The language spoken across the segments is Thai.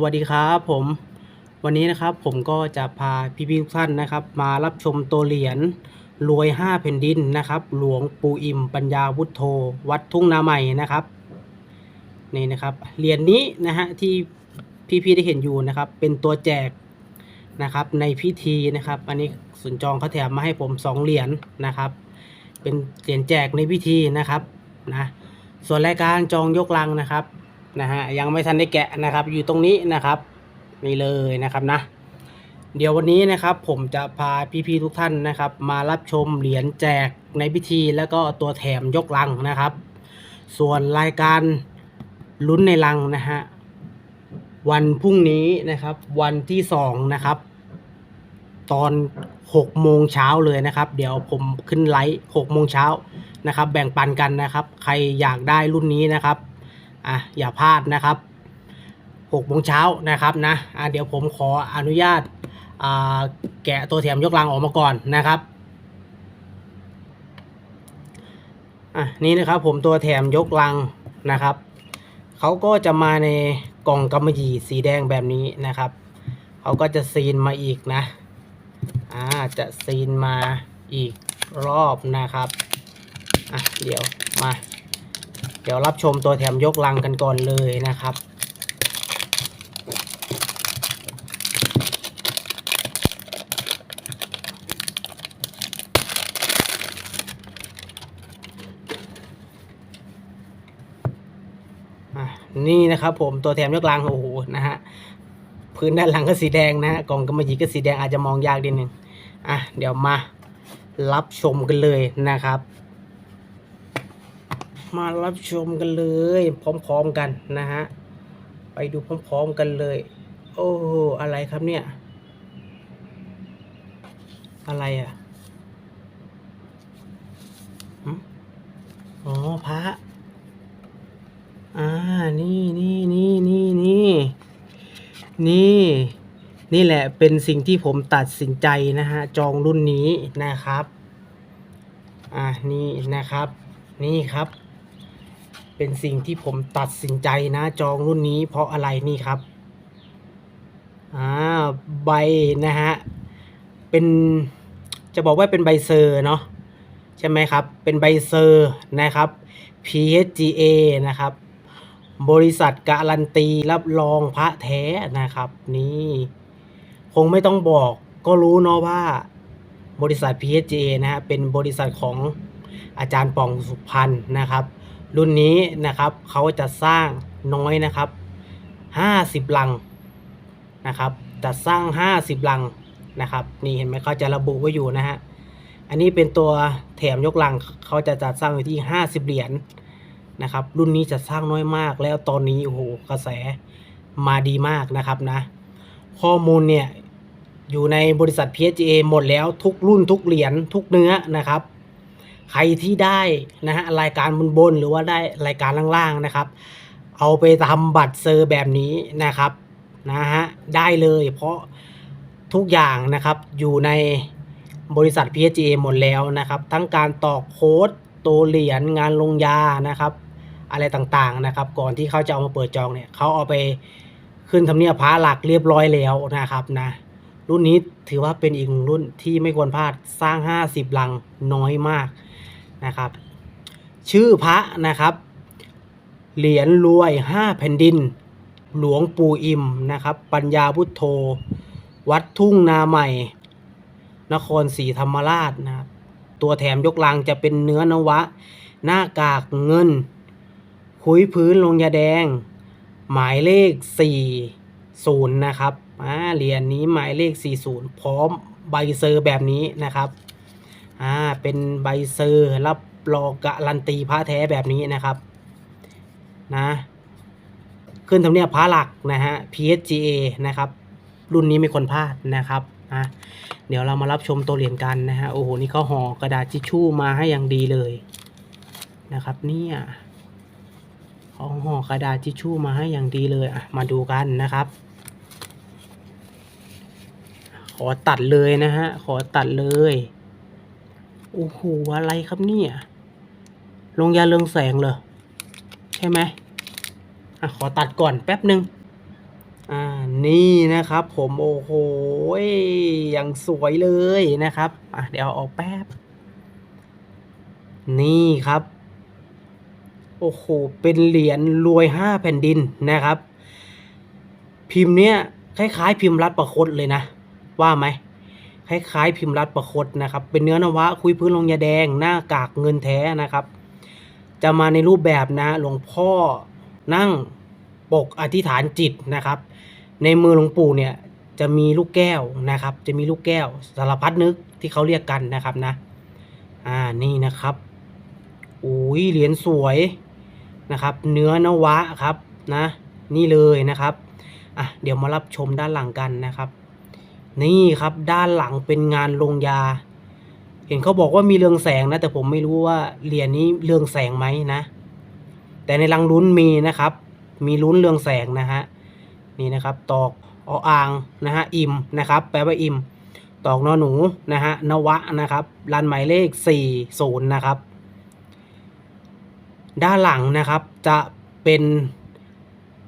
สวัสดีครับผมวันนี้นะครับผมก็จะพาพี่ๆทุกท่านนะครับ มารับชมตัวเหรียญรวย 5 แผ่นดินนะครับ หลวงปู่อิ่มปัญญาวุฒโธ วัดทุ่งนาใหม่นะครับนี่นะครับเหรียญนี้นะฮะที่พี่ๆได้เห็นอยู่นะครับ เป็นตัวแจกนะครับในพิธีนะครับ อันนี้สุนจองเขาแถมมาให้ผม 2 เหรียญนะครับ เป็นเหรียญแจกในพิธีนะครับนะส่วนรายการจองยกลังนะครับ นะฮะยังไม่ทันได้แกะนะครับ อยู่ตรงนี้นะครับนี่เลยนะครับนะ เดี๋ยววันนี้นะครับผมจะพาพี่ๆทุกท่านนะครับ มารับชมเหรียญแจกในพิธี แล้วก็ตัวแถมยกลังนะครับ ส่วนรายการลุ้นในลังนะฮะวันพรุ่งนี้นะครับ วันที่สองนะครับ ตอน6โมงเช้าเลยนะครับ เดี๋ยวผมขึ้นไลฟ์6โมงเช้านะครับ แบ่งปันกันนะครับ ใครอยากได้รุ่นนี้นะครับ อะอย่าพลาดนะครับ6โมงเช้านะครับนะอะเดี๋ยวผมขออนุญาตอ่าแกะตัวแถมยกลังออกมาก่อนนะครับอะนี่นะครับผมตัวแถมยกลังนะครับเขาก็จะมาในกล่องกำมะหยี่สีแดงแบบนี้นะครับเขาก็จะซีนมาอีกนะอ่าจะซีนมาอีกรอบนะครับอะเดี๋ยวมา ดี๋ยวรับชมตัวแถมยกลังกันก่อนเลยนะครับอะนี่นะครับผมตัวแถมยกลังโอ้โหนะฮะพื้นด้านหลังก็สีแดงนะฮะกล่องกำมะหยี่ก็สีแดงอาจจะมองยากนิดนึงอะเดี๋ยวมารับชมกันเลยนะครับ มารับชมกันเลย พร้อมๆกันนะฮะ ไปดูพร้อมๆกันเลย โอ้โหอะไรครับเนี่ย อะไรอะอ๋อพระอ่า นี่นี่นี่นี่นี่นี่ นี่แหละเป็นสิ่งที่ผมตัดสินใจนะฮะ จองรุ่นนี้นะครับ อ่านี่นะครับ นี่ครับ เป็นสิ่งที่ผมตัดสินใจนะจองรุ่นนี้เพราะอะไรนี่ครับอ่าใบนะฮะเป็นจะบอกว่าเป็นใบเซอร์เนาะใช่ไหมครับ เป็นใบเซอร์นะครับ PHGA นะครับ บริษัทการันตีรับรองพระแท้นะครับนี่คงไม่ต้องบอกก็รู้เนาะว่าบริษัท PHGA นะฮะเป็นบริษัทของอาจารย์ปองสุพรรณนะครับ รุ่นนี้นะครับเขาจะสร้างน้อยนะครับ50ลังนะครับจะสร้าง50ลังนะครับนี่เห็นไหมเขาจะระบุไว้อยู่นะฮะอันนี้เป็นตัวแถมยกลังเขาจะจัดสร้างอยู่ที่50เหรียญนะครับรุ่นนี้จะสร้างน้อยมากแล้วตอนนี้โอ้โหกระแสมาดีมากนะครับนะข้อมูลเนี่ยอยู่ในบริษัท PHA หมดแล้วทุกรุ่นทุกเหรียญทุกเนื้อนะครับ ใครที่ได้นะฮะรายการบนบนหรือว่าได้รายการล่างๆนะครับ เอาไปทำบัตรเซอร์แบบนี้นะครับนะฮะได้เลยเพราะทุกอย่างนะครับอยู่ในบริษัท PHA หมดแล้วนะครับ ทั้งการต่อโค้ดตัวเหรียญงานลงยานะครับ อะไรต่างๆนะครับ ก่อนที่เขาจะเอามาเปิดจองเนี่ยเขาเอาไปขึ้นทำเนียบพระหลักเรียบร้อยแล้วนะครับนะรุ่นนี้ถือว่าเป็นอีกรุ่นที่ไม่ควรพลาดสร้าง 50 ลังน้อยมาก นะครับ ชื่อพระนะครับ เหรียญรวย5แผ่นดิน หลวงปู่อิมนะครับ ปัญญาพุทโธ วัดทุ่งนาใหม่ นครศรีธรรมราชนะครับ ตัวแถมยกลังจะเป็นเนื้อนวะ หน้ากากเงิน คุยพื้นลงยาแดง หมายเลข 40 นะครับอ่าเหรียญนี้หมายเลข 40 พร้อมใบเซอร์แบบนี้นะครับ อ่าเป็นใบเซอร์รับรองการันตีพระแท้แบบนี้นะครับนะขึ้นทำเนียบพระหลักนะฮะ PSGA นะครับรุ่นนี้ไม่ควรพลาดนะครับอะเดี๋ยวเรามารับชมตัวเหรียญกันนะฮะโอ้โหนี่เขาห่อกระดาษทิชชู่มาให้อย่างดีเลยนะครับเนี่ยเขาห่อกระดาษทิชชู่มาให้อย่างดีเลยอะมาดูกันนะครับ ขอตัดเลยนะฮะขอตัดเลย โอ้โห อะไรครับเนี่ยลงยาเรืองแสงเหรอ ใช่ไหมอะ ขอตัดก่อนแป๊บหนึ่งอ่า นี่นะครับ ผมโอ้โหอย่างสวยเลยนะครับ อะ เดี๋ยวอออกแป๊บ นี่ครับ โอ้โห เป็นเหรียญรวยห้าแผ่นดินนะครับ พิมพ์เนี้ยคล้ายๆ พิมพ์รัดประคตเลยนะ ว่าไหม คล้ายๆพิมพ์รัดประคตนะครับ เป็นเนื้อนวะคุยพื้นลงยาแดง หน้ากากเงินแท้นะครับ จะมาในรูปแบบนะหลวงพ่อนั่งปกอธิษฐานจิตนะครับ ในมือหลวงปู่เนี่ยจะมีลูกแก้วนะครับ จะมีลูกแก้วสารพัดนึกที่เขาเรียกกันนะครับนะ อ่านี่นะครับอุ้ยเหรียญสวยนะครับ เนื้อนวะครับนะ นี่เลยนะครับอะเดี๋ยวมารับชมด้านหลังกันนะครับ นี่ครับด้านหลังเป็นงานลงยา เห็นเขาบอกว่ามีเรืองแสงนะ แต่ผมไม่รู้ว่าเหรียญนี้เรืองแสงไหมนะ แต่ในรังลุ้นมีนะครับ มีลุ้นเรืองแสงนะฮะนี่นะครับ ตอกออ่างนะฮะอิ่มนะครับ แปลว่าอิ่ม ตอกนอหนูนะฮะนวะนะครับรันหมายเลข40นะครับ ด้านหลังนะครับจะเป็น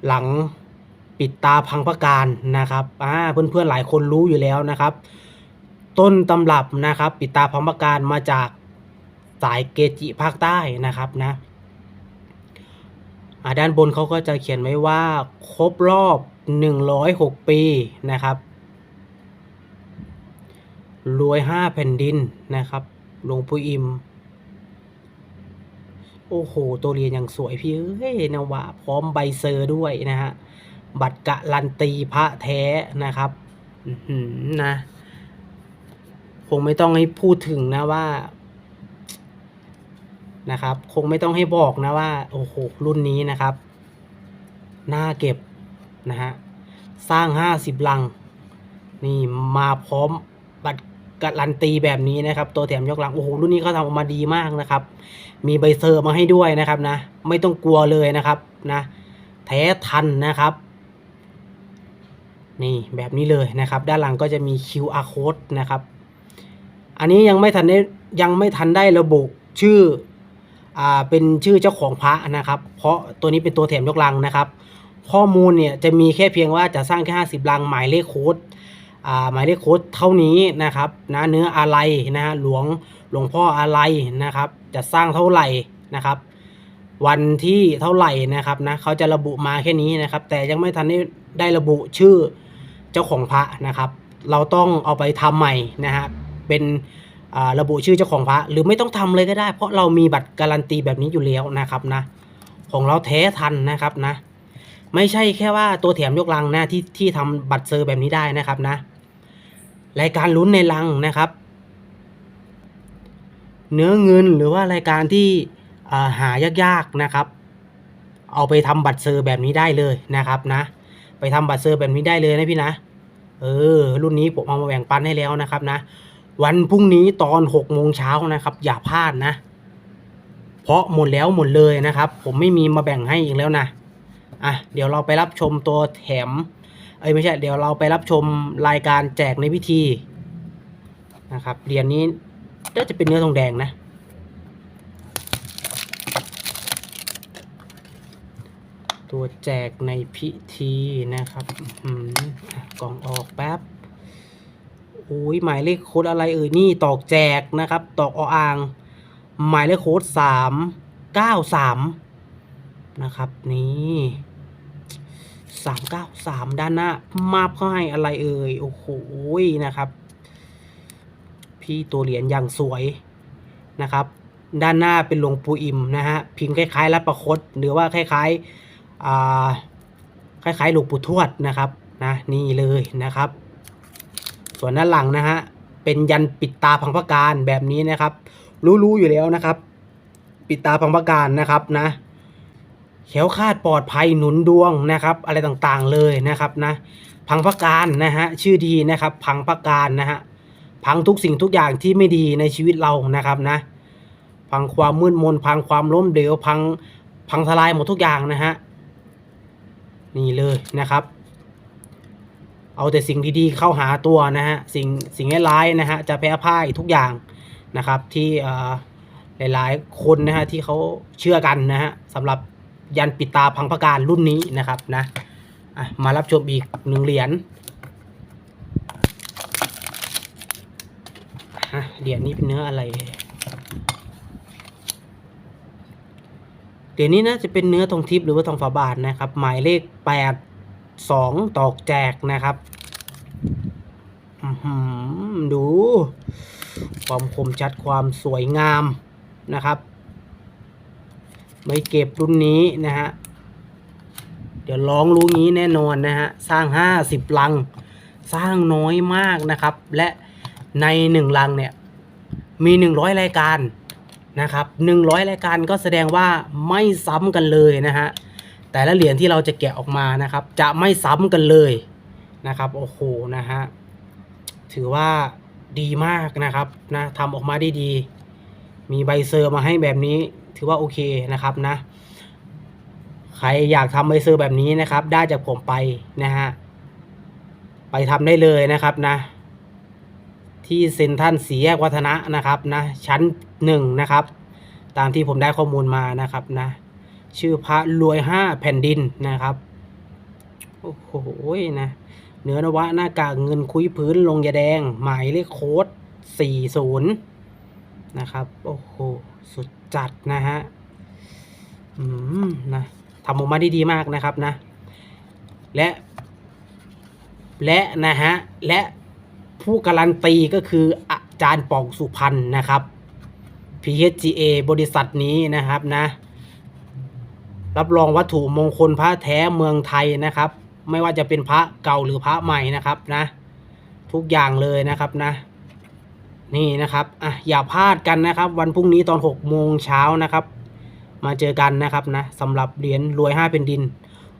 หลัง ปิดตาพังประการนะครับอ่าเพื่อนๆหลายคนรู้อยู่แล้วนะครับ ต้นตำรับนะครับ ปิดตาพังประการมาจากสายเกจิภาคใต้นะครับนะอ่าด้านบนเขาก็จะเขียนไว้ว่าครบรอบ 106 ปีนะครับรวยห้าแผ่นดินนะครับหลวงปู่อิม โอ้โห ตัวเรียนอย่างสวยพี่เอ้ยนวะพร้อมใบเซอร์ด้วยนะฮะ บัตรกะลันตีพระแท้นะครับนะคงไม่ต้องให้พูดถึงนะว่า นะครับ คงไม่ต้องให้บอกนะว่า โอ้โห รุ่นนี้นะครับน่าเก็บนะฮะ สร้างห้าสิบลัง นี่มาพร้อมบัตรการันตีแบบนี้นะครับ ตัวแถมยกหลัง โอ้โห รุ่นนี้เขาทำออกมาดีมากนะครับ มีใบเซอร์มาให้ด้วยนะครับนะ ไม่ต้องกลัวเลยนะครับนะ แท้ทันนะครับ นี่แบบนี้เลยนะครับ ด้านหลังก็จะมี QR code นะครับ อันนี้ยังไม่ทันได้ยังไม่ทันได้ระบุชื่ออ่าเป็นชื่อเจ้าของพระนะครับ เพราะตัวนี้เป็นตัวแถมยกลังนะครับ ข้อมูลเนี่ยจะมีแค่เพียงว่าจะสร้างแค่ห้าสิบลังหมายเลขโค้ดอ่าหมายเลขโค้ดเท่านี้นะครับนะเนื้ออะไรนะหลวงหลวงพ่ออะไรนะครับ จะสร้างเท่าไหร่นะครับ วันที่เท่าไหร่นะครับนะเขาจะระบุมาแค่นี้นะครับ แต่ยังไม่ทันได้ได้ระบุชื่อ เจ้าของพระนะครับ เราต้องเอาไปทำใหม่นะฮะเป็นระบุชื่อเจ้าของพระหรือไม่ต้องทำเลยก็ได้ เพราะเรามีบัตรการันตีแบบนี้อยู่แล้วนะครับนะของเราแท้ทันนะครับนะ ไม่ใช่แค่ว่าตัวแถมยกลังนะที่ที่ทำบัตรเซอร์แบบนี้ได้นะครับนะรายการลุ้นในลังนะครับ เนื้อเงินหรือว่ารายการที่อ่าหายากๆนะครับ เอาไปทำบัตรเซอร์แบบนี้ได้เลยนะครับนะ ไปทำบัตรเซอร์แบบนี้ได้เลยนะพี่นะ เออ รุ่นนี้ผมเอามาแบ่งปันให้แล้วนะครับนะ วันพรุ่งนี้ตอนหกโมงเช้านะครับ อย่าพลาดนะ เพราะหมดแล้วหมดเลยนะครับ ผมไม่มีมาแบ่งให้อีกแล้วนะอะเดี๋ยวเราไปรับชมตัวแถม เอ้ยไม่ใช่ เดี๋ยวเราไปรับชมรายการแจกในพิธีนะครับเหรียญนี้น่าจะเป็นเนื้อทองแดงนะ ตัวแจกในพิธีนะครับกล่องออกแป๊บโอ้ยหมายเลขโค้ดอะไรเอ่ยนี่ตอกแจกนะครับ ตอกออ่าง หมายเลขโค้ดสามเก้าสามนะครับนี่สามเก้าสามด้านหน้ามาบให้อะไรเอ่ยโอ้โหนะครับ พี่ตัวเหรียญอย่างสวยนะครับ ด้านหน้าเป็นหลวงปู่อิมนะฮะพิมพ์คล้ายๆรัดประคตหรือว่าคล้าย ๆ คล้ายๆหลวงปู่ทวดนะครับนะนี่เลยนะครับ ส่วนด้านหลังนะฮะเป็นยันปิดตาพังพการแบบนี้นะครับ รู้ๆอยู่แล้วนะครับ ปิดตาพังพการนะครับนะแขวคาดปลอดภัยหนุนดวงนะครับ อะไรต่างๆเลยนะครับนะพังพการนะฮะชื่อดีนะครับพังพการนะฮะพังทุกสิ่งทุกอย่างที่ไม่ดีในชีวิตเรานะครับนะพังความมืดมนพังความล้มเหลวพังพังทลายหมดทุกอย่างนะฮะ นี่เลยนะครับ เอาแต่สิ่งดีๆเข้าหาตัวนะฮะสิ่งสิ่งร้ายๆนะฮะจะแพ้พ่ายทุกอย่างนะครับ ที่เอ่อหลายๆคนนะฮะที่เขาเชื่อกันนะฮะสำหรับยันปิดตาพังพการรุ่นนี้นะครับนะะมารับชมอีกหนึ่งเหรียญเหรียญนี้เป็นเนื้ออะไรเห รียญนี้น่าจะเป็นเนื้อทองทิพย์หรือว่าทองฝาบาทนะครับ หมายเลขแปดสองตอกแจกนะครับดู ความคมชัดความสวยงามนะครับ ไม่เก็บรุ่นนี้นะฮะ เดี๋ยวลองรู้งี้แน่นอนนะฮะ สร้าง50ลัง สร้างน้อยมากนะครับ และใน1ลังเนี่ย มี100รายการ นะครับ100 รายการก็แสดงว่าไม่ซ้ำกันเลยนะฮะแต่ละเหรียญที่เราจะแกะออกมานะครับ จะไม่ซ้ำกันเลยนะครับโอ้โหนะฮะถือว่าดีมากนะครับนะทำออกมาได้ดี มีใบเซอร์มาให้แบบนี้ ถือว่าโอเคนะครับนะ ใครอยากทำใบเซอร์แบบนี้นะครับ ได้จากผมไปนะฮะไปทำได้เลยนะครับนะ ที่เซ็นทรัลสีแยกวัฒนะนะครับนะชั้นหนึ่งนะครับ ตามที่ผมได้ข้อมูลมานะครับนะ ชื่อพระรวยห้าแผ่นดินนะครับ โอ้โหนะเนื้อนวะหน้ากากเงินคุยพื้นลงยาแดง หมายเลขโค้ด40 นะครับ โอ้โห สุดจัดนะฮะ อืมนะทำออกมาได้ดีมากนะครับนะ และ และนะฮะ และ ผู้การันตีก็คืออาจารย์ป่องสุพรรณนะครับ PHGA บริษัทนี้นะครับนะ รับรองวัตถุมงคลพระแท้เมืองไทยนะครับ ไม่ว่าจะเป็นพระเก่าหรือพระใหม่นะครับนะ ทุกอย่างเลยนะครับนะ นี่นะครับอะอย่าพลาดกันนะครับ วันพรุ่งนี้ตอน6โมงเช้านะครับ มาเจอกันนะครับนะสำหรับเหรียญรวยห้าเป็นดิน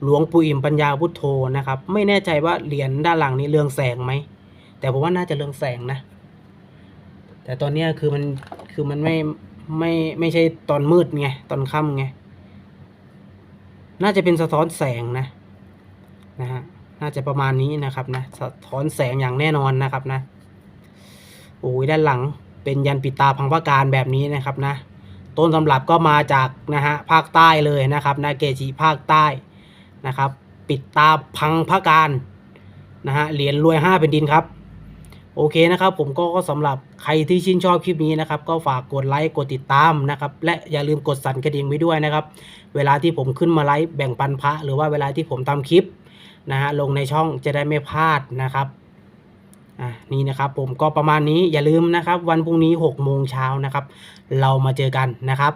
หลวงปู่อิ่มปัญญาพุทโธนะครับ ไม่แน่ใจว่าเหรียญด้านหลังนี้เรืองแสงไหม แต่ผมว่าน่าจะเรืองแสงนะ แต่ตอนนี้คือมันคือมันไม่ไม่ไม่ใช่ตอนมืดไงตอนค่ำไงน่าจะเป็นสะท้อนแสงนะนะฮะน่าจะประมาณนี้นะครับนะสะท้อนแสงอย่างแน่นอนนะครับนะโอ้ยด้านหลังเป็นยันปิดตาพังพระการแบบนี้นะครับนะ ต้นตำรับก็มาจากนะฮะภาคใต้เลยนะครับนะเกจิภาคใต้นะครับ ปิดตาพังพระการนะฮะเหรียญรวยห้าเป็นดินครับ โอเคนะครับผมก็สำหรับใครที่ชื่นชอบคลิปนี้นะครับ ก็ฝากกดไลค์กดติดตามนะครับและอย่าลืมกดสั่นกระดิ่งไว้ด้วยนะครับ เวลาที่ผมขึ้นมาไลฟ์แบ่งปันพระ หรือว่าเวลาที่ผมทำคลิปนะฮะลงในช่องจะได้ไม่พลาดนะครับอะนี่นะครับผมก็ประมาณนี้อย่าลืมนะครับ วันพรุ่งนี้6โมงเช้านะครับ เรามาเจอกันนะครับ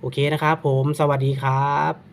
โอเคนะครับผมสวัสดีครับ